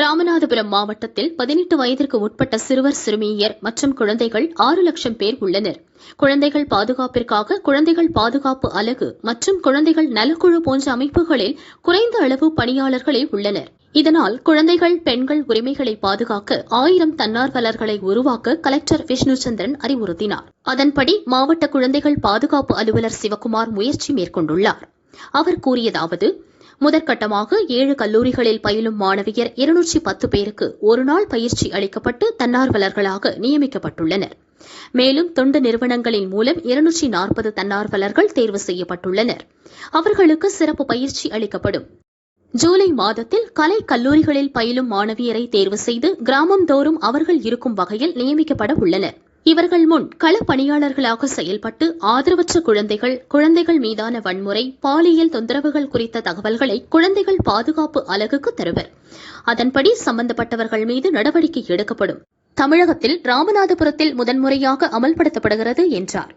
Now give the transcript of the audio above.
ராமநாதபுரம் மாவட்டத்தில் பதினெட்டு வயதிற்கு உட்பட்ட சிறுவர் சிறுமியர் மற்றும் குழந்தைகள் ஆறு லட்சம் பேர் உள்ளனர். குழந்தைகள் பாதுகாப்பிற்காக குழந்தைகள் பாதுகாப்பு அலகு மற்றும் குழந்தைகள் நலக்குழு போன்ற அமைப்புகளில் குறைந்த அளவு பணியாளர்களே உள்ளனர். இதனால் குழந்தைகள் பெண்கள் உரிமைகளை பாதுகாக்க ஆயிரம் தன்னார்வலர்களை உருவாக்க கலெக்டர் விஷ்ணு சந்திரன் அறிவுறுத்தினார். அதன்படி மாவட்ட குழந்தைகள் பாதுகாப்பு அலுவலர் சிவக்குமார் முயற்சி மேற்கொண்டுள்ளார். அவர் கூறியதாவது முதற்கட்டமாக ஏழு கல்லூரிகளில் பயிலும் மாணவியர் இருநூற்றி பத்து பேருக்கு ஒருநாள் பயிற்சி அளிக்கப்பட்டு தன்னார்வலர்களாக நியமிக்கப்பட்டுள்ளனர். மேலும் தொண்டு நிறுவனங்களின் மூலம் இருநூற்றி நாற்பது தன்னார்வலர்கள் தேர்வு செய்யப்பட்டுள்ளனர். அவர்களுக்கு சிறப்பு பயிற்சி அளிக்கப்படும். ஜூலை மாதத்தில் கலை கல்லூரிகளில் பயிலும் மாணவியரை தேர்வு செய்து கிராமம் தோறும் அவர்கள் இருக்கும் வகையில் நியமிக்கப்பட உள்ளனர். இவர்கள் முன் கள பணியாளர்களாக செயல்பட்டு ஆதரவற்ற குழந்தைகள் குழந்தைகள் மீதான வன்முறை பாலியல் தொந்தரவுகள் குறித்த தகவல்களை குழந்தைகள் பாதுகாப்பு அலகுக்கு தருவர். அதன்படி சம்பந்தப்பட்டவர்கள் மீது நடவடிக்கை எடுக்கப்படும். தமிழகத்தில் ராமநாதபுரத்தில் முதன்முறையாக அமல்படுத்தப்படுகிறது என்றார்.